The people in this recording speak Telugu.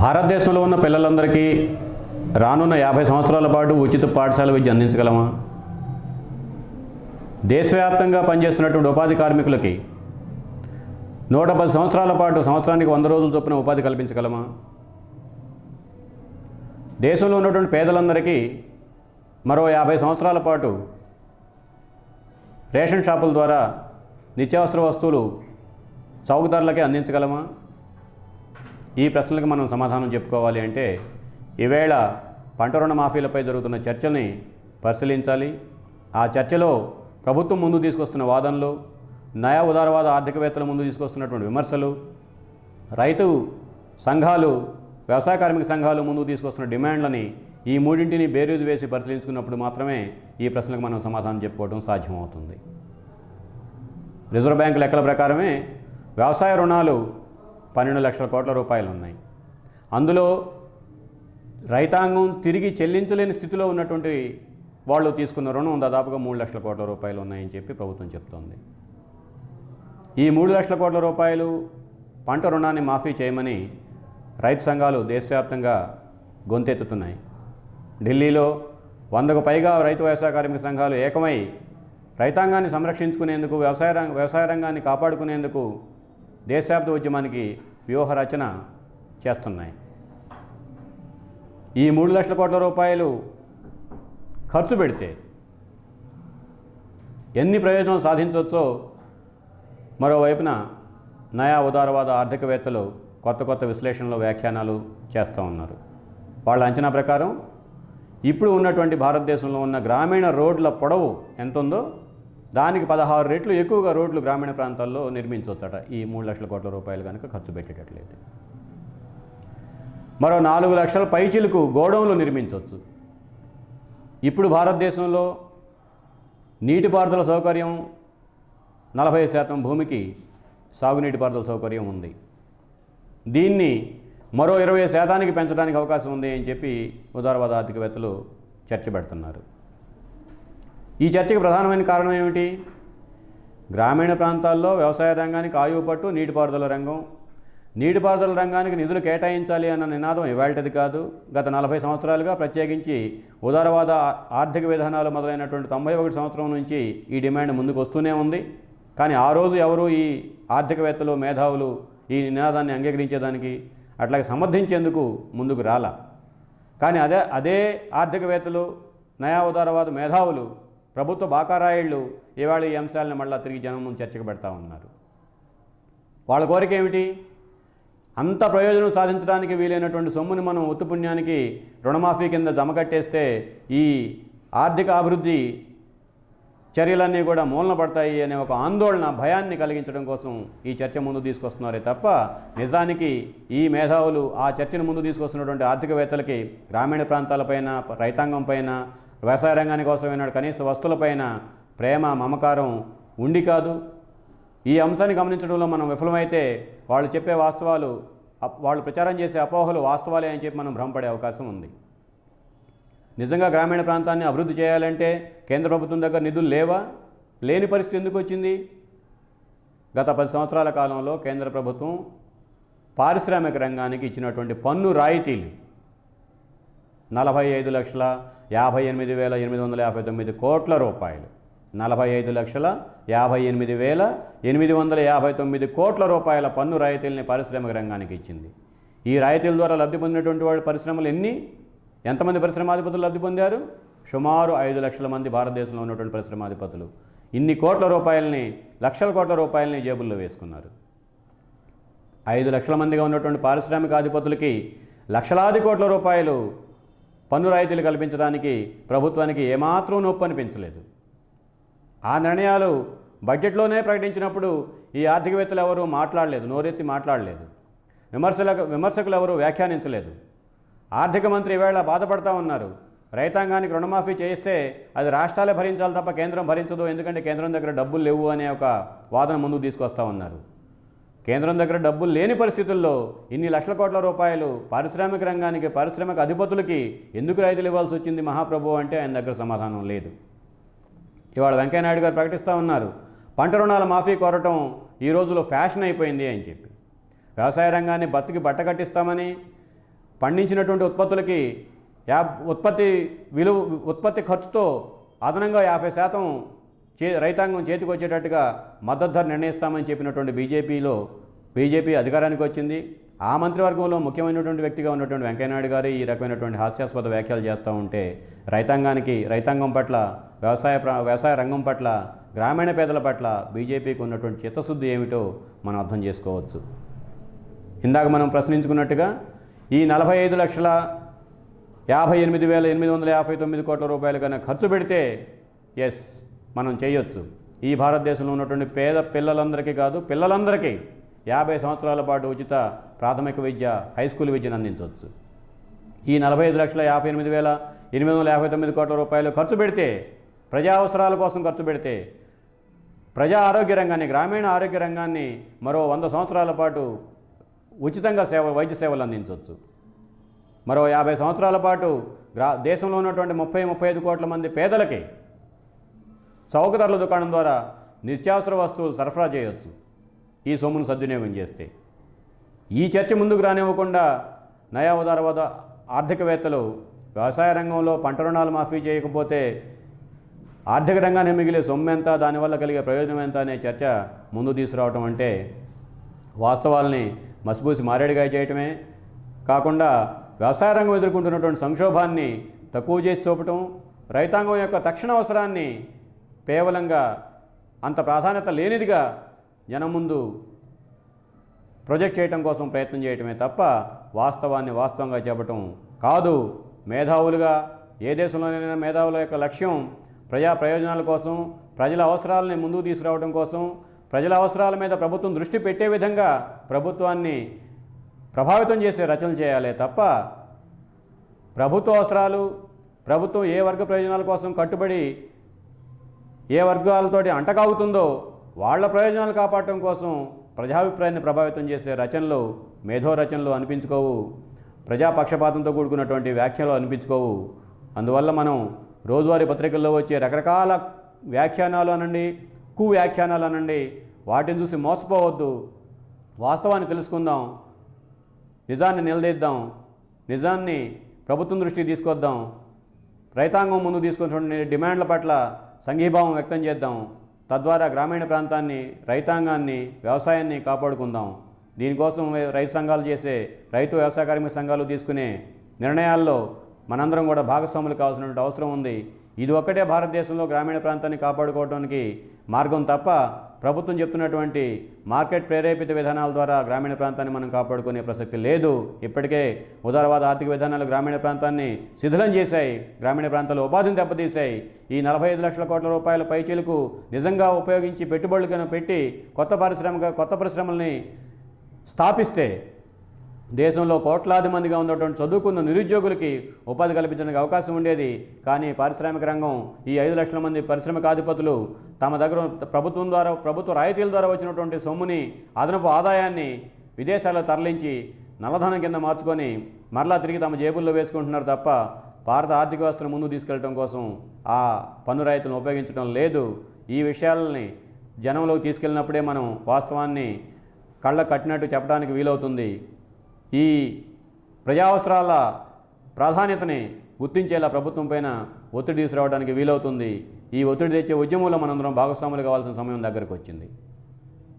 భారతదేశంలో ఉన్న పిల్లలందరికీ రానున్న యాభై సంవత్సరాల పాటు ఉచిత పాఠశాల విద్య అందించగలమా? దేశవ్యాప్తంగా పనిచేస్తున్నటువంటి ఉపాధి కార్మికులకి నూట పది సంవత్సరాల పాటు సంవత్సరానికి వంద రోజుల చొప్పున ఉపాధి కల్పించగలమా? దేశంలో ఉన్నటువంటి పేదలందరికీ మరో యాభై సంవత్సరాల పాటు రేషన్ షాపుల ద్వారా నిత్యావసర వస్తువులు చౌక ధరలకే అందించగలమా? ఈ ప్రశ్నలకు మనం సమాధానం చెప్పుకోవాలి అంటే ఈవేళ పంట రుణ మాఫీలపై జరుగుతున్న చర్చల్ని పరిశీలించాలి. ఆ చర్చలో ప్రభుత్వం ముందు తీసుకొస్తున్న వాదనలు నయా ఉదారవాద ఆర్థికవేత్తల ముందు తీసుకొస్తున్నటువంటి విమర్శలు రైతు సంఘాలు వ్యవసాయ కార్మిక సంఘాలు ముందు తీసుకొస్తున్న డిమాండ్లని ఈ మూడింటిని బేరీజు వేసి పరిశీలించుకున్నప్పుడు మాత్రమే ఈ ప్రశ్నలకు మనం సమాధానం చెప్పుకోవడం సాధ్యమవుతుంది. రిజర్వ్ బ్యాంక్ లెక్కల ప్రకారమే వ్యవసాయ రుణాలు పన్నెండు లక్షల కోట్ల రూపాయలు ఉన్నాయి. అందులో రైతాంగం తిరిగి చెల్లించలేని స్థితిలో ఉన్నటువంటి వాళ్ళు తీసుకున్న రుణం దాదాపుగా మూడు లక్షల కోట్ల రూపాయలు ఉన్నాయని చెప్పి ప్రభుత్వం చెప్తోంది. ఈ మూడు లక్షల కోట్ల రూపాయలు పంట రుణాన్ని మాఫీ చేయమని రైతు సంఘాలు దేశవ్యాప్తంగా గొంతెత్తుతున్నాయి. ఢిల్లీలో వందకు పైగా రైతు వ్యవసాయ కార్మిక సంఘాలు ఏకమై రైతాంగాన్ని సంరక్షించుకునేందుకు వ్యవసాయ రంగ వ్యవసాయ రంగాన్ని కాపాడుకునేందుకు దేశవ్యాప్త ఉద్యమానికి వ్యూహ రచన చేస్తున్నాయి. ఈ మూడు లక్షల కోట్ల రూపాయలు ఖర్చు పెడితే ఎన్ని ప్రయోజనాలు సాధించవచ్చో మరోవైపున నయా ఉదారవాద ఆర్థికవేత్తలు కొత్త కొత్త విశ్లేషణలు వ్యాఖ్యానాలు చేస్తూ ఉన్నారు. వాళ్ళ అంచనా ప్రకారం ఇప్పుడు ఉన్నటువంటి భారతదేశంలో ఉన్న గ్రామీణ రోడ్ల పొడవు ఎంత ఉందో దానికి పదహారు రెట్లు ఎక్కువగా రోడ్లు గ్రామీణ ప్రాంతాల్లో నిర్మించవచ్చట ఈ మూడు లక్షల కోట్ల రూపాయలు కనుక ఖర్చు పెట్టేటట్లయితే. మరో నాలుగు లక్షల పైచిలకు గోడౌన్లు నిర్మించవచ్చు ఇప్పుడు భారతదేశంలో నీటిపారుదల సౌకర్యం నలభై శాతం భూమికి సాగునీటిపారుదల సౌకర్యం ఉంది. దీన్ని మరో ఇరవై శాతానికి పెంచడానికి అవకాశం ఉంది అని చెప్పి ఉదారవాద ఆర్థికవేత్తలు చర్చ పెడుతున్నారు. ఈ చర్చకు ప్రధానమైన కారణం ఏమిటి? గ్రామీణ ప్రాంతాల్లో వ్యవసాయ రంగానికి ఆయువు పట్టు నీటిపారుదల రంగం. నీటిపారుదల రంగానికి నిధులు కేటాయించాలి అన్న నినాదం ఇవాళది కాదు. గత నలభై సంవత్సరాలుగా ప్రత్యేకించి ఉదారవాద ఆర్థిక విధానాలు మొదలైనటువంటి తొంభై ఒకటి సంవత్సరం నుంచి ఈ డిమాండ్ ముందుకు వస్తూనే ఉంది. కానీ ఆ రోజు ఎవరు ఈ ఆర్థికవేత్తలు మేధావులు ఈ నినాదాన్ని అంగీకరించేదానికి? అట్లాగే సమర్థించేందుకు ముందుకు రాల? కానీ అదే అదే ఆర్థికవేత్తలు నయా ఉదారవాద మేధావులు ప్రభుత్వ బాకారాయుళ్ళు ఇవాళ ఈ అంశాలను మళ్ళీ తిరిగి జనం ముందు చర్చకు పెడతా ఉన్నారు. వాళ్ళ కోరిక ఏమిటి? అంత ప్రయోజనం సాధించడానికి వీలైనటువంటి సొమ్ముని మనం ఉత్తుపుణ్యానికి రుణమాఫీ కింద జమ కట్టేస్తే ఈ ఆర్థిక అభివృద్ధి చర్యలన్నీ కూడా మూలన పడతాయి అనే ఒక ఆందోళన భయాన్ని కలిగించడం కోసం ఈ చర్చ ముందు తీసుకొస్తున్నారే తప్ప నిజానికి ఈ మేధావులు ఆ చర్చను ముందు తీసుకొస్తున్నటువంటి ఆర్థికవేత్తలకి గ్రామీణ ప్రాంతాలపైన రైతాంగం పైన వ్యవసాయ రంగానికి అవసరమైనాడు కనీస వస్తువులపైన ప్రేమ మమకారం ఉండి కాదు. ఈ అంశాన్ని గమనించడంలో మనం విఫలమైతే వాళ్ళు చెప్పే వాస్తవాలు అప్- వాళ్ళు ప్రచారం చేసే అపోహలు వాస్తవాలే అని చెప్పి మనం భ్రమపడే అవకాశం ఉంది. నిజంగా గ్రామీణ ప్రాంతాన్ని అభివృద్ధి చేయాలంటే కేంద్ర ప్రభుత్వం దగ్గర నిధులు లేవా? లేని పరిస్థితి ఎందుకు వచ్చింది? గత పది సంవత్సరాల కాలంలో కేంద్ర ప్రభుత్వం పారిశ్రామిక రంగానికి ఇచ్చినటువంటి పన్ను రాయితీలు. నలభై ఐదు లక్షల యాభై ఎనిమిది వేల ఎనిమిది వందల యాభై తొమ్మిది కోట్ల రూపాయలు. నలభై ఐదు లక్షల యాభై ఎనిమిది వేల ఎనిమిది వందల యాభై తొమ్మిది కోట్ల రూపాయల పన్ను రాయితీలని పారిశ్రామిక రంగానికి ఇచ్చింది. ఈ రాయితీల ద్వారా లబ్ధి పొందినటువంటి వాళ్ళ పరిశ్రమలు ఎన్ని? ఎంతమంది పరిశ్రమాధిపతులు లబ్ధి పొందారు? సుమారు ఐదు లక్షల మంది భారతదేశంలో ఉన్నటువంటి పరిశ్రమాధిపతులు. ఇన్ని కోట్ల రూపాయలని లక్షల కోట్ల రూపాయలని జేబుల్లో వేసుకున్నారు. ఐదు లక్షల మందిగా ఉన్నటువంటి పారిశ్రామిక అధిపతులకి లక్షలాది కోట్ల రూపాయలు పన్ను రాయితీలు కల్పించడానికి ప్రభుత్వానికి ఏమాత్రం నొప్పి అనిపించలేదు. ఆ నిర్ణయాలు బడ్జెట్లోనే ప్రకటించినప్పుడు ఈ ఆర్థికవేత్తలు ఎవరు మాట్లాడలేదు నోరెత్తి మాట్లాడలేదు. విమర్శలకు విమర్శకులు ఎవరు వ్యాఖ్యానించలేదు. ఆర్థిక మంత్రి ఈవేళ బాధపడతా ఉన్నారు. రైతాంగానికి రుణమాఫీ చేయిస్తే అది రాష్ట్రాలే భరించాలి తప్ప కేంద్రం భరించదు ఎందుకంటే కేంద్రం దగ్గర డబ్బులు లేవు అనే ఒక వాదన ముందుకు తీసుకొస్తా ఉన్నారు. కేంద్రం దగ్గర డబ్బులు లేని పరిస్థితుల్లో ఇన్ని లక్షల కోట్ల రూపాయలు పారిశ్రామిక రంగానికి పారిశ్రామిక అధిపతులకి ఎందుకు రైతులు ఇవ్వాల్సి వచ్చింది మహాప్రభు అంటే ఆయన దగ్గర సమాధానం లేదు. ఇవాళ వెంకయ్యనాయుడు గారు ప్రకటిస్తూ ఉన్నారు పంట రుణాల మాఫీ కోరటం ఈ రోజులో ఫ్యాషన్ అయిపోయింది అని చెప్పి. వ్యవసాయ రంగాన్ని బతికి బట్ట కట్టిస్తామని పండించినటువంటి ఉత్పత్తులకి యా ఉత్పత్తి విలువ ఉత్పత్తి ఖర్చుతో అదనంగా యాభై శాతం చే రైతాంగం చేతికి వచ్చేటట్టుగా మద్దతు ధర నిర్ణయిస్తామని చెప్పినటువంటి బీజేపీలో బీజేపీ అధికారానికి వచ్చింది. ఆ మంత్రివర్గంలో ముఖ్యమైనటువంటి వ్యక్తిగా ఉన్నటువంటి వెంకయ్యనాయుడు గారు ఈ రకమైనటువంటి హాస్యాస్పద వ్యాఖ్యలు చేస్తూ ఉంటే రైతాంగానికి రైతాంగం పట్ల వ్యవసాయ ప్ర వ్యవసాయ రంగం పట్ల గ్రామీణ పేదల పట్ల బీజేపీకి ఉన్నటువంటి చిత్తశుద్ధి ఏమిటో మనం అర్థం చేసుకోవచ్చు. ఇందాక మనం ప్రశ్నించుకున్నట్టుగా ఈ నలభై ఐదు లక్షల యాభై ఎనిమిది వేల ఎనిమిది వందల యాభై తొమ్మిది కోట్ల రూపాయలు కన్నా ఖర్చు పెడితే ఎస్ మనం చేయొచ్చు. ఈ భారతదేశంలో ఉన్నటువంటి పేద పిల్లలందరికీ కాదు పిల్లలందరికీ యాభై సంవత్సరాల పాటు ఉచిత ప్రాథమిక విద్య హై స్కూల్ విద్యను అందించవచ్చు. ఈ నలభై ఐదు లక్షల యాభై ఎనిమిది వేల ఎనిమిది వందల యాభై తొమ్మిది కోట్ల రూపాయలు ఖర్చు పెడితే ప్రజా అవసరాల కోసం ఖర్చు పెడితే ప్రజా ఆరోగ్య రంగాన్ని గ్రామీణ ఆరోగ్య రంగాన్ని మరో వంద సంవత్సరాల పాటు ఉచితంగా సేవ వైద్య సేవలు అందించవచ్చు. మరో యాభై సంవత్సరాల పాటు గ్రా దేశంలో ఉన్నటువంటి ముప్పై ముప్పై ఐదు కోట్ల మంది పేదలకి చౌకధరల దుకాణం ద్వారా నిత్యావసర వస్తువులు సరఫరా చేయవచ్చు ఈ సొమ్మును సద్వినియోగం చేస్తే. ఈ చర్చ ముందుకు రానివ్వకుండా నయా ఉదారవాద ఆర్థికవేత్తలు వ్యవసాయ రంగంలో పంట రుణాలు మాఫీ చేయకపోతే ఆర్థిక రంగాన్ని మిగిలే సొమ్ము ఎంత దానివల్ల కలిగే ప్రయోజనం ఎంత అనే చర్చ ముందు తీసుకురావటం అంటే వాస్తవాల్ని మసిపూసి మారేడుగా చేయటమే. కాకుండా వ్యవసాయ రంగం ఎదుర్కొంటున్నటువంటి సంక్షోభాన్ని తక్కువ చేసి చూపటం రైతాంగం యొక్క తక్షణ అవసరాన్ని కేవలంగా అంత ప్రాధాన్యత లేనిదిగా జనం ముందు ప్రొజెక్ట్ చేయటం కోసం ప్రయత్నం చేయటమే తప్ప వాస్తవాన్ని వాస్తవంగా చెప్పటం కాదు. మేధావులుగా ఏ దేశంలోనైనా మేధావుల యొక్క లక్ష్యం ప్రజా ప్రయోజనాల కోసం ప్రజల అవసరాలని ముందుకు తీసుకురావడం కోసం ప్రజల అవసరాల మీద ప్రభుత్వం దృష్టి పెట్టే విధంగా ప్రభుత్వాన్ని ప్రభావితం చేసే రచనలు చేయాలే తప్ప ప్రభుత్వ అవసరాలు ప్రభుత్వం ఏ వర్గ ప్రయోజనాల కోసం కట్టుబడి ఏ వర్గాలతోటి అంటకాగుతుందో వాళ్ళ ప్రయోజనాలు కాపాడటం కోసం ప్రజాభిప్రాయాన్ని ప్రభావితం చేసే రచనలు మేధో రచనలు అనిపించుకోవు. ప్రజాపక్షపాతంతో కూడుకున్నటువంటి వ్యాఖ్యలు అనిపించుకోవు. అందువల్ల మనం రోజువారీ పత్రికల్లో వచ్చే రకరకాల వ్యాఖ్యానాలు అనండి కు వ్యాఖ్యానాలు అనండి వాటిని చూసి మోసపోవద్దు. వాస్తవాన్ని తెలుసుకుందాం నిజాన్ని నిలదీద్దాం నిజాన్ని ప్రభుత్వం దృష్టికి తీసుకొద్దాం రైతాంగం ముందు తీసుకున్నటువంటి డిమాండ్ల పట్ల సంఘీభావం వ్యక్తం చేద్దాం. తద్వారా గ్రామీణ ప్రాంతాన్ని రైతాంగాన్ని వ్యవసాయాన్ని కాపాడుకుందాం. దీనికోసం రైతు సంఘాలు చేసే రైతు వ్యవసాయ కార్మిక సంఘాలు తీసుకునే నిర్ణయాల్లో మనందరం కూడా భాగస్వాములు కావాల్సినటువంటి అవసరం ఉంది. ఇది ఒక్కటే భారతదేశంలో గ్రామీణ ప్రాంతాన్ని కాపాడుకోవడానికి మార్గం తప్ప ప్రభుత్వం చెప్తున్నటువంటి మార్కెట్ ప్రేరేపిత విధానాల ద్వారా గ్రామీణ ప్రాంతాన్ని మనం కాపాడుకునే ప్రసక్తి లేదు. ఇప్పటికే ఉదారవాద ఆర్థిక విధానాలు గ్రామీణ ప్రాంతాన్ని శిథిలం చేశాయి. గ్రామీణ ప్రాంతాల్లో ఉపాధిని దెబ్బతీశాయి. ఈ నలభై ఐదు లక్షల కోట్ల రూపాయల పైచీలకు నిజంగా ఉపయోగించి పెట్టుబడులు పెట్టి కొత్త పారిశ్రామిక కొత్త పరిశ్రమల్ని స్థాపిస్తే దేశంలో కోట్లాది మందిగా ఉన్నటువంటి చదువుకున్న నిరుద్యోగులకి ఉపాధి కల్పించడానికి అవకాశం ఉండేది. కానీ పారిశ్రామిక రంగం ఈ ఐదు లక్షల మంది పారిశ్రామికాధిపతులు తమ దగ్గర ప్రభుత్వం ద్వారా ప్రభుత్వ రాయితీల ద్వారా వచ్చినటువంటి సొమ్ముని అదనపు ఆదాయాన్ని విదేశాల్లో తరలించి నల్లధనం కింద మార్చుకొని మరలా తిరిగి తమ జేబుల్లో వేసుకుంటున్నారు తప్ప భారత ఆర్థిక వ్యవస్థను ముందుకు తీసుకెళ్ళడం కోసం ఆ పన్ను రాయితీలను ఉపయోగించడం లేదు. ఈ విషయాలని జనంలోకి తీసుకెళ్ళినప్పుడే మనం వాస్తవాన్ని కళ్ళ కట్టినట్టు చెప్పడానికి వీలవుతుంది. ఈ ప్రజావసరాల ప్రాధాన్యతని గుర్తించేలా ప్రభుత్వం పైన ఒత్తిడి తీసుకురావడానికి వీలవుతుంది. ఈ ఒత్తిడి తెచ్చే ఉద్యమంలో మనందరం భాగస్వాములు కావాల్సిన సమయం దగ్గరకు వచ్చింది